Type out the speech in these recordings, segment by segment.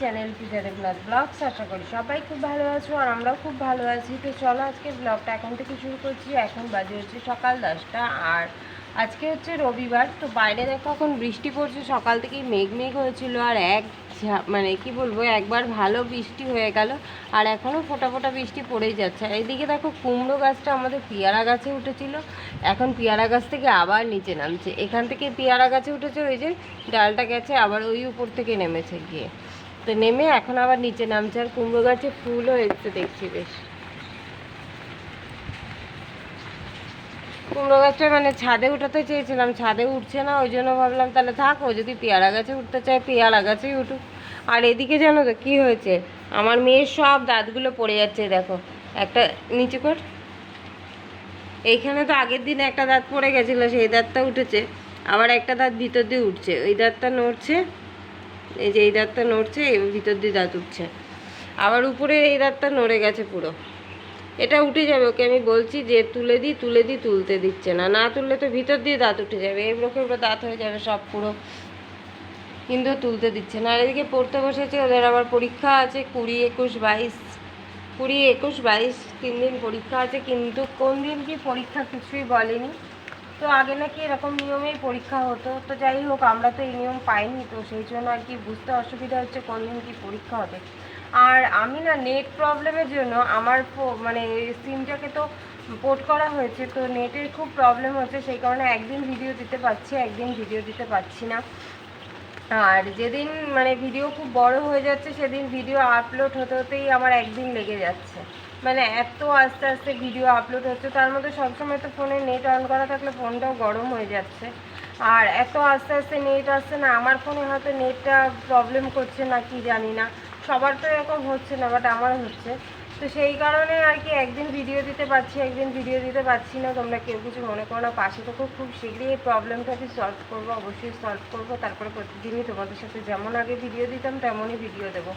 Channel পূজারে blog blogs আশা করি সবাই খুব ভালো আছো আর আমরাও খুব ভালো আছি। তো চলো আজকে ব্লগটা এখন থেকে শুরু করছি। এখন বাজে হচ্ছে সকাল দশটা আর আজকে হচ্ছে রবিবার। তো বাইরে দেখো এখন বৃষ্টি পড়ছে, সকাল থেকেই মেঘ মেঘ হয়েছিল আর এক মানে কি বলব, একবার ভালো বৃষ্টি হয়ে গেল আর এখনও ফোটা ফোটা বৃষ্টি পড়েই যাচ্ছে। এইদিকে দেখো কুমড়ো গাছটা আমাদের পেয়ারা গাছে উঠেছিল। এখন পেয়ারা গাছ থেকে আবার নিচে নামছে। এখান থেকে পেয়ারা গাছে উঠেছে ওই যে ডালটা গেছে, আবার ওই উপর থেকে নেমেছে গিয়ে। তো নেমে এখন আবার নিচে নামছে, আর কুমড়ো গাছে ফুলও এসছে দেখছি বেশ। কুমড়ো গাছটা মানে ছাদে উঠাতে চেয়েছিলাম, ছাদে উঠছে না, ওই জন্য ভাবলাম তাহলে থাকো যদি পেয়ারা গাছে উঠতে চায়, পেয়ারা গাছেই উঠুক। আর এদিকে জানো তো কী হয়েছে, আমার মেয়ের সব দাঁতগুলো পড়ে যাচ্ছে, দেখো। একটা নিচে কর। এইখানে তো আগের দিন একটা দাঁত পড়ে গেছিল, সেই দাঁতটা উঠেছে, আবার একটা দাঁত ভিতর দিয়ে উঠছে, ওই দাঁতটা নড়ছে। এই যে এই দাঁতটা নড়ছে, এই ভিতর দিয়ে দাঁত উঠছে। আবার উপরে এই দাঁতটা নড়ে গেছে পুরো। এটা উঠে যাবে, ওকে আমি বলছি যে তুলে দিই তুলে দিই তুলতে দিচ্ছে না। না তুললে তো ভিতর দিয়ে দাঁত উঠে যাবে এবড়ো খেবড়ো দাঁত হয়ে যাবে সব পুরো। কিন্তু তুলতে দিচ্ছে না। আর এদিকে পড়তে বসেছে, ওদের আবার পরীক্ষা আছে কুড়ি একুশ বাইশ। কুড়ি একুশ বাইশ, তিন দিন পরীক্ষা আছে, কিন্তু কোন দিন কি পরীক্ষা কিছুই বলেনি। তো আগে নাকি এরকম নিয়মেই পরীক্ষা হতো। তো যাই হোক, আমরা তো এই নিয়ম পাইনি, তো সেই জন্য আর কি বুঝতে অসুবিধা হচ্ছে কোন দিন কি পরীক্ষা হবে। আর আমি না নেট প্রবলেমের জন্য আমার মানে সিমটাকে তো পোর্ট করা হয়েছে, তো নেটের খুব প্রবলেম হচ্ছে, সেই কারণে একদিন ভিডিও দিতে পারছি, একদিন ভিডিও দিতে পারছি না। আর যেদিন মানে ভিডিও খুব বড় হয়ে যাচ্ছে, সেদিন ভিডিও আপলোড হতে হতেই আমার একদিন লেগে যাচ্ছে। মানে এত আস্তে আস্তে ভিডিও আপলোড হচ্ছে, তার মধ্যে সবসময় তো ফোনে নেট অন করা থাকলে ফোনটাও গরম হয়ে যাচ্ছে। আর এত আস্তে আস্তে নেট আসছে না, আমার ফোনে হয়তো নেটটা প্রবলেম করছে না, কি জানি না। সবার তো এরকম হচ্ছে না বাট আমার হচ্ছে। তো সেই কারণে আর কি একদিন ভিডিও দিতে পারছি, একদিন ভিডিও দিতে পারছি না। তোমরা কেউ কিছু মনে করো না, পাশে তো খুব শীঘ্রই এই প্রবলেমটা আমি সলভ করব, অবশ্যই সলভ করব। তারপরে প্রতিদিনই তোমাদের সাথে যেমন আগে ভিডিও দিতাম, তেমনই ভিডিও দেবো।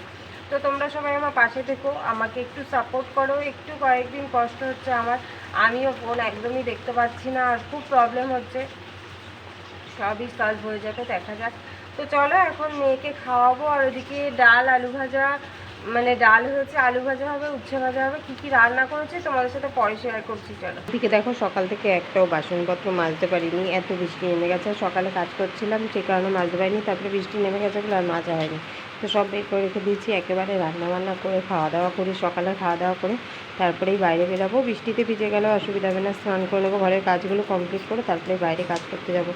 তো তোমরা সবাই আমার পাশে থেকো, আমাকে একটু সাপোর্ট করো, একটু কয়েকদিন কষ্ট হচ্ছে আমার, আমিও ফোন একদমই দেখতে পাচ্ছি না, আর খুব প্রবলেম হচ্ছে। সবই সলভ হয়ে যাবে, দেখা যাক। তো চলো এখন মেয়েকে খাওয়াবো, আর ওদিকে ডাল, আলু ভাজা মানে ডাল হয়েছে, আলু ভাজা হবে, উচ্ছে ভাজা হবে, কী কী রান্না করেছে তোমাদের সাথে পরে শেয়ার করছি, চলো। এদিকে দেখো, সকাল থেকে একটাও বাসনপত্র মাজতে পারিনি, এত বৃষ্টি নেমে গেছে সকালে কাজ করছিলাম সেই কারণে মাজতে পারিনি, তারপরে বৃষ্টি নেমে গেছে বলে আর মাজা হয়নি। তো সব বের করে রেখে দিয়েছি, একেবারে রান্না বান্না করে খাওয়া দাওয়া করি, সকালে খাওয়া দাওয়া করে, তারপরেই বাইরে বেরাবো। বৃষ্টিতে ভিজে গেলেও অসুবিধা হবে না, স্নান করে নেব, ঘরের কাজগুলো কমপ্লিট করে তারপরে বাইরে কাজ করতে যাব।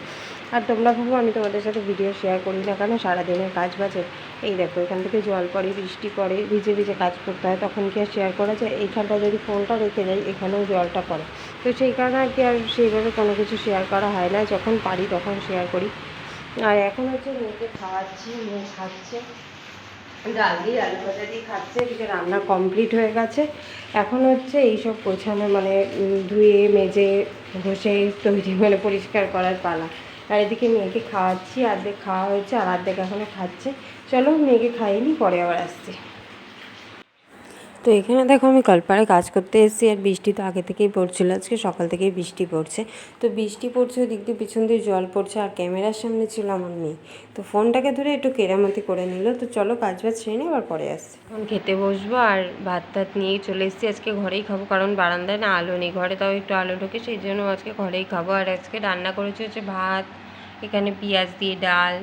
আর তোমরা ভাবো, আমি তোমাদের সাথে ভিডিও শেয়ার করি না কেন? সারাদিনের কাজ বাজে। এই দেখো, এখান থেকে জল পড়ে, বৃষ্টি পড়ে, ভিজে ভিজে কাজ করতে হয়, তখন কি আর শেয়ার করা যায়? এইখানটা যদি ফোনটা রেখে যাই এখানেও জলটা পড়ে। তো সেই কারণে আর কি আর সেইভাবে কোনো কিছু শেয়ার করা হয় না, যখন পারি তখন শেয়ার করি। আর এখন হচ্ছে মেয়েকে খাওয়াচ্ছি, মেয়ে খাচ্ছে। ডাল দিয়ে আলু ভাজা দিয়ে খাচ্ছে, এদিকে রান্না কমপ্লিট হয়ে গেছে। এখন হচ্ছে এইসব গোছানো মানে ধুয়ে, মেজে, ঘষে, তৈরি মানে পরিষ্কার করার পালা। আর এদিকে মেয়েকে খাওয়াচ্ছি অর্ধেক খাওয়া হয়েছে, আর অর্ধেক এখনও খাচ্ছে। চলো মেয়েকে খাইনি পরে আবার আসছি। তো এখানে দেখো আমি কলপাড়ে কাজ করতে এসেছি আর বৃষ্টি তো আগে থেকেই পড়ছিল, আজকে সকাল থেকেই বৃষ্টি পড়ছে। তো বৃষ্টি পড়ছে ওদিক দিয়ে, পিছন দিয়ে জল পড়ছে আর ক্যামেরার সামনে ছিল আমার মেয়ে। তো ফোনটাকে ধরে একটু কেরামতি করে নিল। তো চলো কাজ বাজ সেরে আবার পরে আসছি। এখন খেতে বসবো আর ভাত টাত নিয়েই চলে এসেছি। আজকে ঘরেই খাব, কারণ বারান্দায় না আলো নেই। ঘরে তাও একটু আলো ঢোকে, সেই জন্য আজকে ঘরেই খাব। আর আজকে রান্না করেছি হচ্ছে ভাত, এখানে পেঁয়াজ দিয়ে ডাল,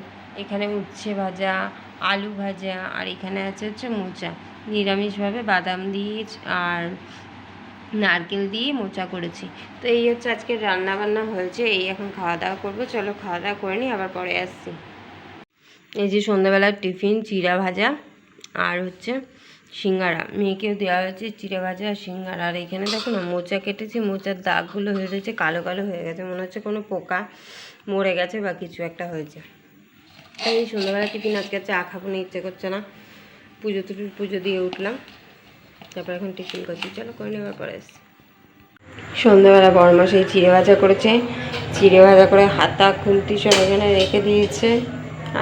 এখানে উচ্ছে ভাজা, আলু ভাজা, আর এখানে আছে হচ্ছে মোচা। নিরামিষভাবে বাদাম দিয়ে আর নারকেল দিয়ে মোচা করেছি। তো এই হচ্ছে আজকে রান্না বান্না হয়েছে, এই এখন খাওয়া দাওয়া করব। চলো খাওয়া দাওয়া করে নিই, আবার পরে আসছি। এই যে সন্ধ্যাবেলার টিফিন, চিড়া ভাজা আর হচ্ছে সিঙ্গারা। মেয়েকেও দেওয়া হয়েছে চিড়া ভাজা আর সিঙ্গারা। আর এখানে দেখো না, মোচা কেটেছি, মোচার দাগগুলো হয়ে রয়েছে, কালো কালো হয়ে গেছে। মনে হচ্ছে কোনো পোকা মরে গেছে বা কিছু একটা হয়েছে। এই সন্ধ্যাবেলা টিফিন, আজকে চা খাব না ইচ্ছে করছে না। পুজো টুজো পুজো দিয়ে উঠলাম। তারপর এখন টিফিন করছি। চলো করে নেওয়ার পরে আসছি। সন্ধ্যাবেলা বড়মা সেই চিড়ে ভাজা করেছে। চিড়ে ভাজা করে হাতা, খুন্তি সব এখানে রেখে দিয়েছে।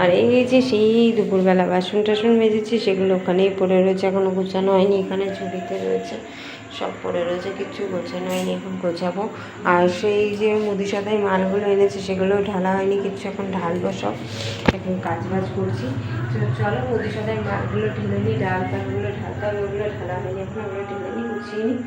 আর এই যে সেই দুপুরবেলা বাসন টাসন মেজেছি, সেগুলো ওখানেই পড়ে রয়েছে এখনও গুছানো হয়নি, এখানে ঝুড়িতে রয়েছে। সব পড়ে রয়েছে, কিচ্ছু গোছানো হয়নি, এখন গোছাবো। আর সেই যে মুদি সদাই মালগুলো এনেছে সেগুলো ঢালা হয়নি কিছু এখন ঢালবো সব। এখন কাজ বাজ করছি চলো মুদি সদাই মালগুলো ঢেলে নিই, ডাল পালগুলো ঢালতে হবে, ওগুলো ঢালা হয়নি, এখন ওগুলো ঢেলে নিই, গুছিয়ে নিই।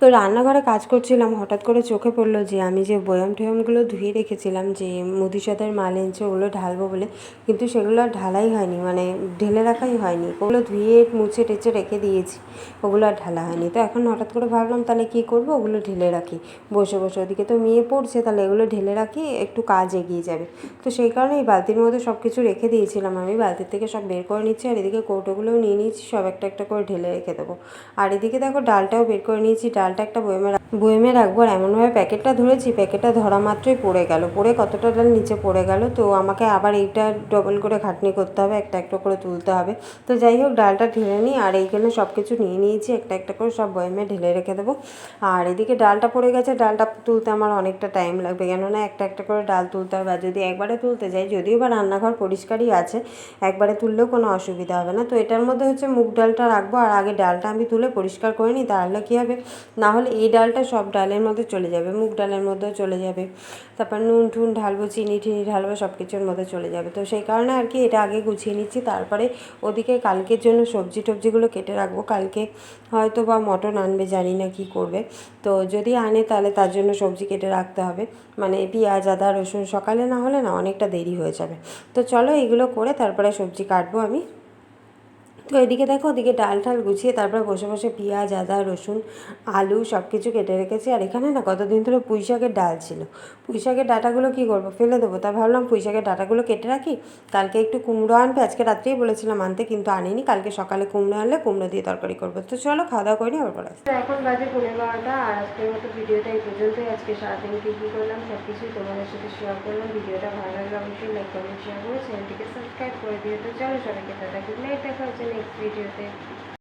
তো রান্নাঘরে কাজ করছিলাম, হঠাৎ করে চোখে পড়ল যে আমি যে বয়াম টয়ামগুলো ধুয়ে রেখেছিলাম যে মুদি সদার মাল এনেছে ওগুলো ঢালবো বলে, কিন্তু সেগুলো আর ঢালাই হয়নি মানে ঢেলে রাখাই হয়নি। ওগুলো ধুয়ে মুছে টেচে রেখে দিয়েছি, ওগুলো আর ঢালা হয়নি। তো এখন হঠাৎ করে ভাবলাম তাহলে কী করব? ওগুলো ঢেলে রাখি। বসে বসে, ওদিকে তো মেয়ে পড়ছে, তাহলে এগুলো ঢেলে রাখি, একটু কাজ এগিয়ে যাবে। তো সেই কারণে এই বালতির মধ্যে সব কিছু রেখে দিয়েছিলাম আমি, বালতির থেকে সব বের করে নিচ্ছি, আর এদিকে কৌটোগুলোও নিয়ে নিয়েছি, সব একটা একটা করে ঢেলে রেখে দেবো। আর এদিকে দেখো ডালটাও বের করে নিয়েছি ডালটা একটা বয়মে বয়েমে রাখব আর এমনভাবে প্যাকেটটা ধরেছি, প্যাকেটটা ধরা মাত্রই পড়ে গেল। পড়ে কতটা ডাল নিচে পড়ে গেল। তো আমাকে আবার এইটা ডবল করে খাটনি করতে হবে, একটা একটা করে তুলতে হবে। তো যাই হোক, ডালটা ঢেলে নিই আর এইখানে সব কিছু নিয়ে নিয়েছি, একটা একটা করে সব বয়েমে ঢেলে রেখে দেবো। আর এদিকে ডালটা পড়ে গেছে, ডালটা তুলতে আমার অনেকটা টাইম লাগবে। কেননা একটা একটা করে ডাল তুলতে হবে। আর যদি একবারে তুলতে যাই, যদিও বা রান্নাঘর পরিষ্কারই আছে, একবারে তুললেও কোনো অসুবিধা হবে না। তো এটার মধ্যে হচ্ছে মুগ ডালটা রাখব। আর আগে ডালটা আমি তুলে পরিষ্কার করে নিই, তাহলে কী হবে? না হলে এই ডালটা সব ডালের মধ্যে চলে যাবে, মুগ ডালের মধ্যেও চলে যাবে। তারপর নুন টুন ঢালবো, চিনি টিনি ঢালবো সব কিছুর মধ্যে চলে যাবে। তো সেই কারণে আর কি এটা আগে গুছিয়ে নিচ্ছি। তারপরে ওদিকে কালকের জন্য সবজি টবজিগুলো কেটে রাখব। কালকে হয়তো বা মটন আনবে, জানি না কি করবে। তো যদি আনে তাহলে তার জন্য সবজি কেটে রাখতে হবে। মানে পেঁয়াজ, আদা, রসুন সকালে না হলে না অনেকটা দেরি হয়ে যাবে। তো চলো এগুলো করে তারপরে সবজি কাটবো আমি। তো এদিকে দেখো, ওদিকে ডাল ঠাল গুছিয়ে তারপর বসে বসে পেঁয়াজ, আদা, রসুন, আলু সব কিছু কেটে রেখেছি। আর এখানে না কতদিন ধরে পুঁই শাকের ডাল ছিল। পুঁই শাকের ডাটাগুলো কী করব? ফেলে দেবো। তা ভাবলাম পুঁই শাকের ডাটাগুলো কেটে রাখি। কালকে একটু কুমড়ো আনবে। আজকে রাত্রেই বলেছিলাম আনতে, কিন্তু আনিনি। কালকে সকালে কুমড়ো আনলে কুমড়ো দিয়ে তরকারি করব। তো চলো, খাওয়া দাওয়া করি আবার পরে। এখন বাজে পনেরো বারোটা। আর আজকের মতো ভিডিওটা এই পর্যন্তই। আজকে সারাদিন কী কী করলাম সব কিছুই তোমাদের সাথে শেয়ার করলাম। ভিডিওটা ভালো লাগলে অবশ্যই লাইক কমেন্ট শেয়ার করে। চ্যানেলটিকে সাবস্ক্রাইব করে দিও। তো চলো, সবাইকে টাটা গুড নাইট দেখা হচ্ছে নেক্সট ভিডিওতে